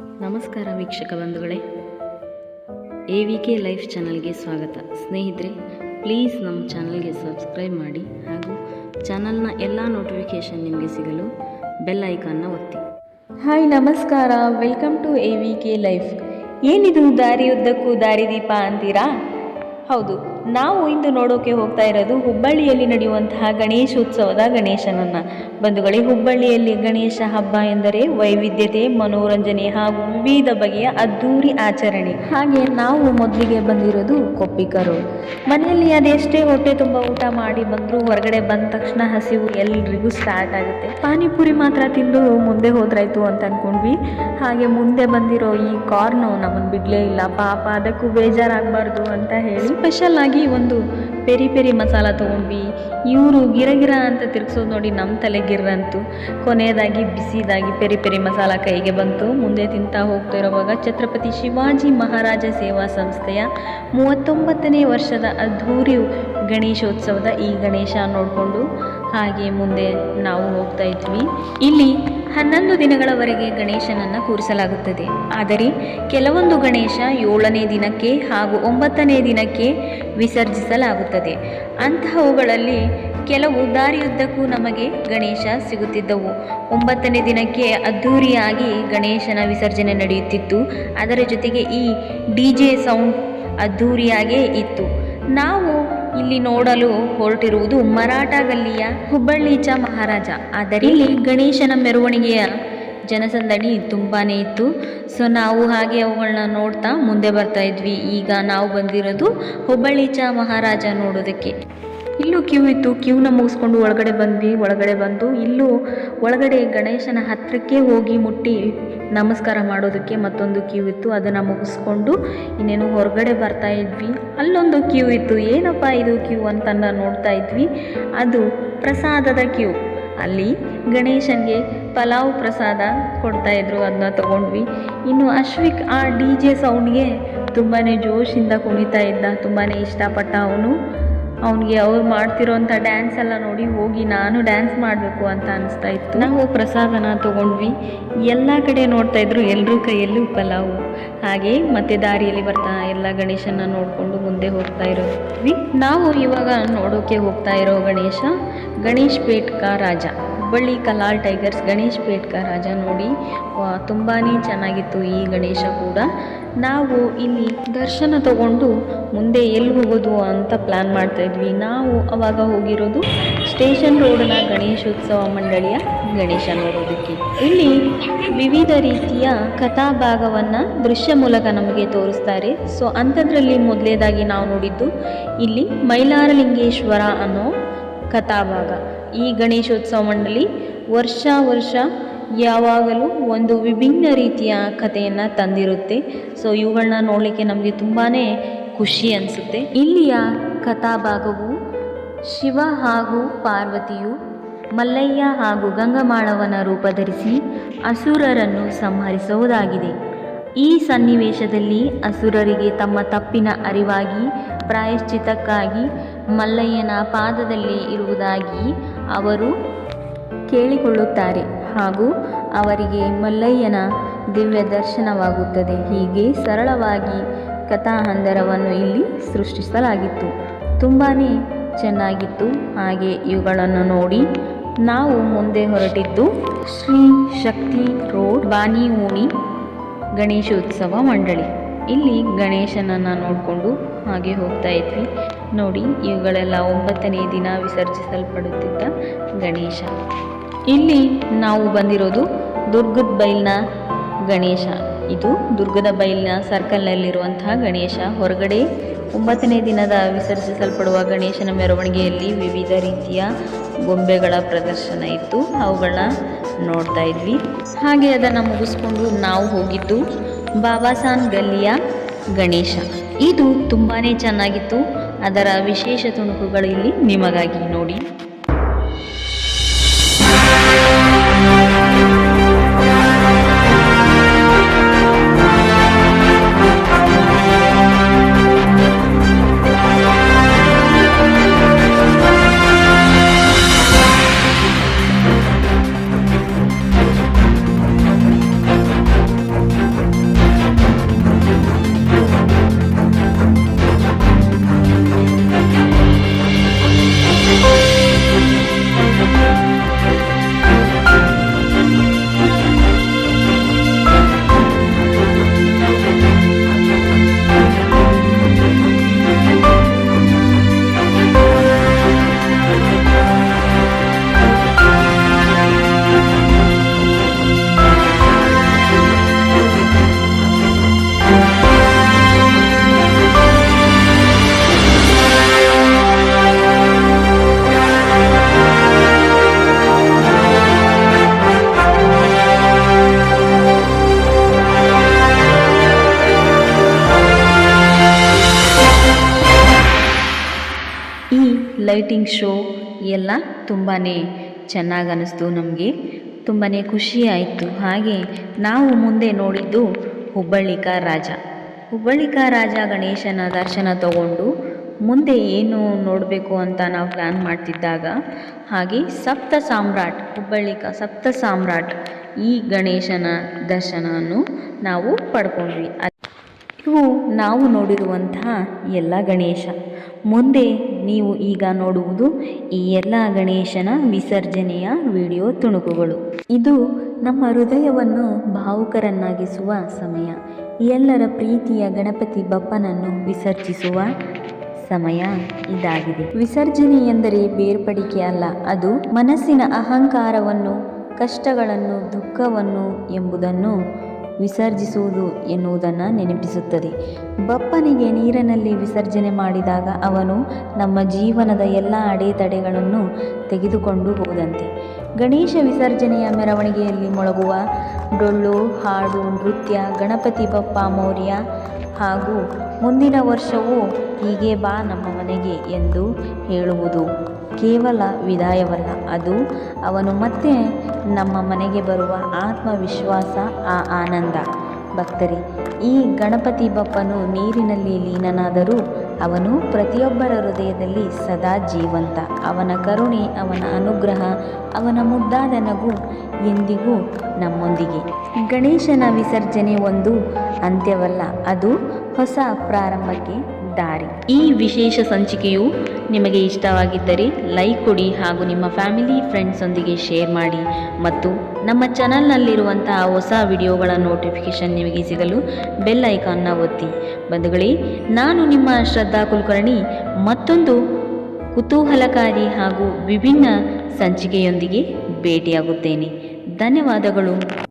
ನಮಸ್ಕಾರ ವೀಕ್ಷಕ ಬಂಧುಗಳೇ. ಎ ವಿ ಕೆ ಲೈಫ್ ಚಾನಲ್ಗೆ ಸ್ವಾಗತ. ಸ್ನೇಹಿತರೆ, ಪ್ಲೀಸ್ ನಮ್ಮ ಚಾನಲ್ಗೆ ಸಬ್ಸ್ಕ್ರೈಬ್ ಮಾಡಿ ಹಾಗೂ ಚಾನಲ್ನ ಎಲ್ಲ ನೋಟಿಫಿಕೇಷನ್ ನಿಮಗೆ ಸಿಗಲು ಬೆಲ್ ಐಕಾನ್ನ ಒತ್ತಿ. ಹಾಯ್, ನಮಸ್ಕಾರ. Welcome to A V K life. ಏನಿದು ದಾರಿಯುದ್ದಕ್ಕೂ ದಾರಿದೀಪ ಅಂತೀರಾ? ಹೌದು ನಾವು ಇಂದು ನೋಡೋಕೆ ಹೋಗ್ತಾ ಇರೋದು ಹುಬ್ಬಳ್ಳಿಯಲ್ಲಿ ನಡೆಯುವಂತಹ ಗಣೇಶೋತ್ಸವದ ಗಣೇಶನನ್ನು. ಬಂಧುಗಳೇ, ಹುಬ್ಬಳ್ಳಿಯಲ್ಲಿ ಗಣೇಶ ಹಬ್ಬ ಎಂದರೆ ವೈವಿಧ್ಯತೆ, ಮನೋರಂಜನೆ ಹಾಗೂ ವಿವಿಧ ಬಗೆಯ ಅದ್ಧೂರಿ ಆಚರಣೆ. ಹಾಗೆ ನಾವು ಮೊದಲಿಗೆ ಬಂದಿರೋದು ಕೊಪ್ಪಿಕರು ಮನೆಯಲ್ಲಿ ಅದೆಷ್ಟೇ ಹೊಟ್ಟೆ ತುಂಬ ಊಟ ಮಾಡಿ ಬಂದರೂ ಹೊರಗಡೆ ಬಂದ ತಕ್ಷಣ ಹಸಿವು ಎಲ್ರಿಗೂ ಸ್ಟಾರ್ಟ್ ಆಗುತ್ತೆ. ಪಾನಿಪುರಿ ಮಾತ್ರ ತಿಂದು ಮುಂದೆ ಹೋದ್ರಾಯ್ತು ಅಂತ ಅಂದ್ಕೊಂಡ್ವಿ ಹಾಗೆ ಮುಂದೆ ಬಂದಿರೋ ಈ ಕಾರ್ನು ನಮ್ಮನ್ನು ಬಿಡಲೇ ಇಲ್ಲ. ಪಾಪ, ಅದಕ್ಕೂ ಬೇಜಾರಾಗಬಾರ್ದು ಅಂತ ಹೇಳಿ. ಸ್ಪೆಷಲ್ ಆಗಿ ಒಂದು ಪೆರಿ ಪೆರಿ ಮಸಾಲ ತೊಗೊಂಡ್ವಿ. ಇವರು ಗಿರಗಿರ ಅಂತ ತಿರ್ಗಿಸೋದು ನೋಡಿ ನಮ್ಮ ತಲೆ ಗಿರ್ರಂತು. ಕೊನೆಯದಾಗಿ ಬಿಸಿದಾಗಿ ಪೆರಿ ಪೆರಿ ಮಸಾಲ ಕೈಗೆ ಬಂತು. ಮುಂದೆ ತಿಂತಾ ಹೋಗ್ತಾ ಛತ್ರಪತಿ ಶಿವಾಜಿ ಮಹಾರಾಜ ಸೇವಾ ಸಂಸ್ಥೆಯ ಮೂವತ್ತೊಂಬತ್ತನೇ ವರ್ಷದ ಅದ್ಧೂರಿ ಗಣೇಶೋತ್ಸವದ ಈ ಗಣೇಶ ನೋಡಿಕೊಂಡು ಹಾಗೆ ಮುಂದೆ ನಾವು ಹೋಗ್ತಾ ಇದ್ವಿ. ಇಲ್ಲಿ ಹನ್ನೊಂದು ದಿನಗಳವರೆಗೆ ಗಣೇಶನನ್ನು ಕೂರಿಸಲಾಗುತ್ತದೆ. ಆದರೆ ಕೆಲವೊಂದು ಗಣೇಶ ಏಳನೇ ದಿನಕ್ಕೆ ಹಾಗೂ ಒಂಬತ್ತನೇ ದಿನಕ್ಕೆ ವಿಸರ್ಜಿಸಲಾಗುತ್ತದೆ. ಅಂತಹವುಗಳಲ್ಲಿ ಕೆಲವು ದಾರಿಯುದ್ದಕ್ಕೂ ನಮಗೆ ಗಣೇಶ ಸಿಗುತ್ತಿದ್ದವು. ಒಂಬತ್ತನೇ ದಿನಕ್ಕೆ ಅದ್ಧೂರಿಯಾಗಿ ಗಣೇಶನ ವಿಸರ್ಜನೆ ನಡೆಯುತ್ತಿತ್ತು. ಅದರ ಜೊತೆಗೆ ಈ ಡಿ ಜೆ ಸೌಂಡ್ ಅದ್ಧೂರಿಯಾಗೇ ಇತ್ತು. ನಾವು ಇಲ್ಲಿ ನೋಡಲು ಹೊರಟಿರುವುದು ಮರಾಠ ಗಲ್ಲಿಯ ಹುಬ್ಬಳ್ಳಿ ಚ ಮಹಾರಾಜ. ಆದರೆ ಇಲ್ಲಿ ಗಣೇಶನ ಮೆರವಣಿಗೆಯ ಜನಸಂದಣಿ ತುಂಬಾ ಇತ್ತು. ಸೊ ನಾವು ಹಾಗೆ ಅವುಗಳನ್ನ ನೋಡ್ತಾ ಮುಂದೆ ಬರ್ತಾ ಇದ್ವಿ. ಈಗ ನಾವು ಬಂದಿರೋದು ಹುಬ್ಬಳ್ಳಿ ಚ ಮಹಾರಾಜ ನೋಡೋದಕ್ಕೆ. ಇಲ್ಲೂ ಕ್ಯೂ ಇತ್ತು ಕ್ಯೂನ ಮುಗಿಸ್ಕೊಂಡು ಒಳಗಡೆ ಬಂದ್ವಿ, ಒಳಗಡೆ ಬಂದು ಇಲ್ಲೂ ಒಳಗಡೆ ಗಣೇಶನ ಹತ್ತಿರಕ್ಕೆ ಹೋಗಿ ಮುಟ್ಟಿ ನಮಸ್ಕಾರ ಮಾಡೋದಕ್ಕೆ ಮತ್ತೊಂದು ಕ್ಯೂ ಇತ್ತು, ಅದನ್ನು ಮುಗಿಸ್ಕೊಂಡು ಇನ್ನೇನು ಹೊರಗಡೆ ಬರ್ತಾ ಇದ್ವಿ. ಅಲ್ಲೊಂದು ಕ್ಯೂ ಇತ್ತು, ಏನಪ್ಪ ಇದು ಕ್ಯೂ ಅಂತ ನೋಡ್ತಾ ಇದ್ವಿ. ಅದು ಪ್ರಸಾದದ ಕ್ಯೂ ಅಲ್ಲಿ ಗಣೇಶನಿಗೆ ಪಲಾವ್ ಪ್ರಸಾದ ಕೊಡ್ತಾ ಇದ್ರು ಅದನ್ನ ತಗೊಂಡ್ವಿ. ಇನ್ನು ಅಶ್ವಿಕ್ ಆ ಡಿ ಜೆ ಸೌಂಡ್ಗೆ ತುಂಬಾ ಜೋಶಿಂದ ಕುಣಿತಾ ಇದ್ದ ತುಂಬಾ ಇಷ್ಟಪಟ್ಟ ಅವನು. ಅವನಿಗೆ ಅವ್ರು ಮಾಡ್ತಿರೋಂಥ ಡ್ಯಾನ್ಸ್ ಎಲ್ಲ ನೋಡಿ ಹೋಗಿ ನಾನು ಡ್ಯಾನ್ಸ್ ಮಾಡಬೇಕು ಅಂತ ಅನಿಸ್ತಾ ಇತ್ತು. ನಾವು ಪ್ರಸಾದನ ತಗೊಂಡ್ವಿ. ಎಲ್ಲ ಕಡೆ ನೋಡ್ತಾ ಇದ್ರು ಎಲ್ಲರೂ ಕೈಯಲ್ಲೂ ಪಲಾವು ಹಾಗೆ ಮತ್ತೆ ದಾರಿಯಲ್ಲಿ ಬರ್ತಾ ಎಲ್ಲ ಗಣೇಶನ ನೋಡಿಕೊಂಡು ಮುಂದೆ ಹೋಗ್ತಾ ಇರೋದ್ವಿ. ನಾವು ಇವಾಗ ನೋಡೋಕೆ ಹೋಗ್ತಾ ಇರೋ ಗಣೇಶ ಗಣೇಶ್ ಪೇಟ್ಕ ರಾಜ. ಹುಬ್ಬಳ್ಳಿ ಕಲಾಲ್ ಟೈಗರ್ಸ್ ಗಣೇಶ್ ಪೇಟ್ಕ ರಾಜ ನೋಡಿ ತುಂಬಾ ಚೆನ್ನಾಗಿತ್ತು ಈ ಗಣೇಶ ಕೂಡ. ನಾವು ಇಲ್ಲಿ ದರ್ಶನ ತಗೊಂಡು ಮುಂದೆ ಎಲ್ಲಿ ಹೋಗೋದು ಅಂತ ಪ್ಲ್ಯಾನ್ ಮಾಡ್ತಾ ಇದ್ವಿ. ನಾವು ಅವಾಗ ಹೋಗಿರೋದು ಸ್ಟೇಷನ್ ರೋಡ್ನ ಗಣೇಶೋತ್ಸವ ಮಂಡಳಿಯ ಗಣೇಶ ನೋಡೋದಕ್ಕೆ. ಇಲ್ಲಿ ವಿವಿಧ ರೀತಿಯ ಕಥಾಭಾಗವನ್ನು ದೃಶ್ಯ ಮೂಲಕ ನಮಗೆ ತೋರಿಸ್ತಾರೆ. ಸೊ ಅಂಥದ್ರಲ್ಲಿ ಮೊದಲೇದಾಗಿ ನಾವು ನೋಡಿದ್ದು ಇಲ್ಲಿ ಮೈಲಾರಲಿಂಗೇಶ್ವರ ಅನ್ನೋ ಕಥಾಭಾಗ. ಈ ಗಣೇಶೋತ್ಸವ ಮಂಡಳಿ ವರ್ಷ ವರ್ಷ ಯಾವಾಗಲೂ ಒಂದು ವಿಭಿನ್ನ ರೀತಿಯ ಕಥೆಯನ್ನು ತಂದಿರುತ್ತೆ. ಸೊ ಇವುಗಳನ್ನ ನೋಡಲಿಕ್ಕೆ ನಮಗೆ ತುಂಬಾ ಖುಷಿ ಅನಿಸುತ್ತೆ. ಇಲ್ಲಿಯ ಕಥಾಭಾಗವು ಶಿವ ಹಾಗೂ ಪಾರ್ವತಿಯು ಮಲ್ಲಯ್ಯ ಹಾಗೂ ಗಂಗಮಾಳವನ ರೂಪ ಧರಿಸಿ ಅಸುರರನ್ನು ಸಂಹರಿಸುವುದಾಗಿದೆ. ಈ ಸನ್ನಿವೇಶದಲ್ಲಿ ಅಸುರರಿಗೆ ತಮ್ಮ ತಪ್ಪಿನ ಅರಿವಾಗಿ ಪ್ರಾಯಶ್ಚಿತಕ್ಕಾಗಿ ಮಲ್ಲಯ್ಯನ ಪಾದದಲ್ಲಿ ಇರುವುದಾಗಿ ಅವರು ಕೇಳಿಕೊಳ್ಳುತ್ತಾರೆ ಹಾಗೂ ಅವರಿಗೆ ಮಲ್ಲಯ್ಯನ ದಿವ್ಯ ದರ್ಶನವಾಗುತ್ತದೆ. ಹೀಗೆ ಸರಳವಾಗಿ ಕಥಾಹಂದರವನ್ನು ಇಲ್ಲಿ ಸೃಷ್ಟಿಸಲಾಗಿತ್ತು. ತುಂಬಾ ಚೆನ್ನಾಗಿತ್ತು. ಹಾಗೆ ಇವುಗಳನ್ನು ನೋಡಿ ನಾವು ಮುಂದೆ ಹೊರಟಿದ್ದು ಶ್ರೀ ಶಕ್ತಿ ರೋಡ್ ಬಾನಿ ಓಣಿ ಗಣೇಶೋತ್ಸವ ಮಂಡಳಿ. ಇಲ್ಲಿ ಗಣೇಶನನ್ನು ನೋಡಿಕೊಂಡು ಹಾಗೆ ಹೋಗ್ತಾ ಇದ್ವಿ. ನೋಡಿ, ಇವುಗಳೆಲ್ಲ ಒಂಬತ್ತನೇ ದಿನ ವಿಸರ್ಜಿಸಲ್ಪಡುತ್ತಿದ್ದ ಗಣೇಶ. ಇಲ್ಲಿ ನಾವು ಬಂದಿರೋದು ದುರ್ಗದ ಬೈಲ್ನ ಗಣೇಶ. ಇದು ದುರ್ಗದ ಬೈಲ್ನ ಸರ್ಕಲ್ನಲ್ಲಿರುವಂತಹ ಗಣೇಶ. ಹೊರಗಡೆ ಒಂಬತ್ತನೇ ದಿನದ ವಿಸರ್ಜಿಸಲ್ಪಡುವ ಗಣೇಶನ ಮೆರವಣಿಗೆಯಲ್ಲಿ ವಿವಿಧ ರೀತಿಯ ಗೊಂಬೆಗಳ ಪ್ರದರ್ಶನ ಇತ್ತು. ಅವುಗಳನ್ನ ನೋಡ್ತಾ ಇದ್ವಿ. ಹಾಗೆ ಅದನ್ನು ಮುಗಿಸ್ಕೊಂಡು ನಾವು ಹೋಗಿದ್ದು ಬಾಬಾಸಾನ್ ಗಲ್ಲಿಯ ಗಣೇಶ. ಇದು ತುಂಬಾ ಚೆನ್ನಾಗಿತ್ತು. ಅದರ ವಿಶೇಷ ತುಣುಕುಗಳು ಇಲ್ಲಿ ನಿಮಗಾಗಿ ನೋಡಿ. ಲೈಟಿಂಗ್ ಶೋ ಎಲ್ಲ ತುಂಬಾ ಚೆನ್ನಾಗಿ ಅನ್ನಿಸ್ತು ನಮಗೆ. ತುಂಬಾ ಖುಷಿ ಆಯಿತು. ಹಾಗೆ ನಾವು ಮುಂದೆ ನೋಡಿದ್ದು ಹುಬ್ಬಳ್ಳಿಕ ರಾಜ. ಹುಬ್ಬಳ್ಳಿಕ ರಾಜ ಗಣೇಶನ ದರ್ಶನ ತಗೊಂಡು ಮುಂದೆ ಏನು ನೋಡಬೇಕು ಅಂತ ನಾವು ಪ್ಲ್ಯಾನ್ ಮಾಡ್ತಿದ್ದಾಗ ಹಾಗೆ ಸಪ್ತ ಸಾಮ್ರಾಟ್, ಹುಬ್ಬಳ್ಳಿಕ ಸಪ್ತ ಸಾಮ್ರಾಟ್ ಈ ಗಣೇಶನ ದರ್ಶನವನ್ನು ನಾವು ಪಡ್ಕೊಂಡ್ವಿ. ಇವು ನಾವು ನೋಡಿರುವಂತಹ ಎಲ್ಲ ಗಣೇಶ. ಮುಂದೆ ನೀವು ಈಗ ನೋಡುವುದು ಈ ಎಲ್ಲ ಗಣೇಶನ ವಿಸರ್ಜನೆಯ ವಿಡಿಯೋ ತುಣುಕುಗಳು. ಇದು ನಮ್ಮ ಹೃದಯವನ್ನು ಭಾವುಕರನ್ನಾಗಿಸುವ ಸಮಯ. ಎಲ್ಲರ ಪ್ರೀತಿಯ ಗಣಪತಿ ಬಪ್ಪನನ್ನು ವಿಸರ್ಜಿಸುವ ಸಮಯ ಇದಾಗಿದೆ. ವಿಸರ್ಜನೆ ಎಂದರೆ ಬೇರ್ಪಡಿಕೆ ಅಲ್ಲ, ಅದು ಮನಸ್ಸಿನ ಅಹಂಕಾರವನ್ನು, ಕಷ್ಟಗಳನ್ನು, ದುಃಖವನ್ನು ಎಂಬುದನ್ನು ವಿಸರ್ಜಿಸುವುದು ಎನ್ನುವುದನ್ನು ನೆನಪಿಸುತ್ತದೆ. ಬಪ್ಪನಿಗೆ ನೀರಿನಲ್ಲಿ ವಿಸರ್ಜನೆ ಮಾಡಿದಾಗ ಅವನು ನಮ್ಮ ಜೀವನದ ಎಲ್ಲ ಅಡೆತಡೆಗಳನ್ನು ತೆಗೆದುಕೊಂಡು ಹೋದಂತೆ. ಗಣೇಶ ವಿಸರ್ಜನೆಯ ಮೆರವಣಿಗೆಯಲ್ಲಿ ಮೊಳಗುವ ಡೊಳ್ಳು, ಹಾಡು, ನೃತ್ಯ, ಗಣಪತಿ ಬಪ್ಪ, ಮೌರ್ಯ ಹಾಗೂ ಮುಂದಿನ ವರ್ಷವೂ ಹೀಗೆ ಬಾ ನಮ್ಮ ಮನೆಗೆ ಎಂದು ಹೇಳುವುದು. ಕೇವಲ ವಿದಾಯವಲ್ಲ. ಅದು ಅವನು ಮತ್ತೆ ನಮ್ಮ ಮನೆಗೆ ಬರುವ ಆತ್ಮವಿಶ್ವಾಸ, ಆ ಆನಂದ. ಭಕ್ತರಿ, ಈ ಗಣಪತಿ ಬಪ್ಪನು ನೀರಿನಲ್ಲಿ ಲೀನನಾದರೂ ಅವನು ಪ್ರತಿಯೊಬ್ಬರ ಹೃದಯದಲ್ಲಿ ಸದಾ ಜೀವಂತ. ಅವನ ಕರುಣೆ, ಅವನ ಅನುಗ್ರಹ, ಅವನ ಮುದ್ದಾದ ನಗು ಎಂದಿಗೂ ನಮ್ಮೊಂದಿಗೆ. ಗಣೇಶನ ವಿಸರ್ಜನೆ ಒಂದು ಅಂತ್ಯವಲ್ಲ, ಅದು ಹೊಸ ಪ್ರಾರಂಭಕ್ಕೆ ದಾರಿ ಈ ವಿಶೇಷ ಸಂಚಿಕೆಯು ನಿಮಗೆ ಇಷ್ಟವಾಗಿದ್ದರೆ ಲೈಕ್ ಕೊಡಿ ಹಾಗೂ ನಿಮ್ಮ ಫ್ಯಾಮಿಲಿ ಫ್ರೆಂಡ್ಸೊಂದಿಗೆ ಶೇರ್ ಮಾಡಿ ಮತ್ತು ನಮ್ಮ ಚಾನಲ್ನಲ್ಲಿರುವಂತಹ ಹೊಸ ವಿಡಿಯೋಗಳ ನೋಟಿಫಿಕೇಷನ್ ನಿಮಗೆ ಸಿಗಲು ಬೆಲ್ ಐಕಾನ್ನ ಒತ್ತಿ. ಬಂಧುಗಳೇ, ನಾನು ನಿಮ್ಮ ಶ್ರದ್ಧಾ ಕುಲಕರ್ಣಿ. ಮತ್ತೊಂದು ಕುತೂಹಲಕಾರಿ ಹಾಗೂ ವಿಭಿನ್ನ ಸಂಚಿಕೆಯೊಂದಿಗೆ ಭೇಟಿಯಾಗುತ್ತೇನೆ. ಧನ್ಯವಾದಗಳು.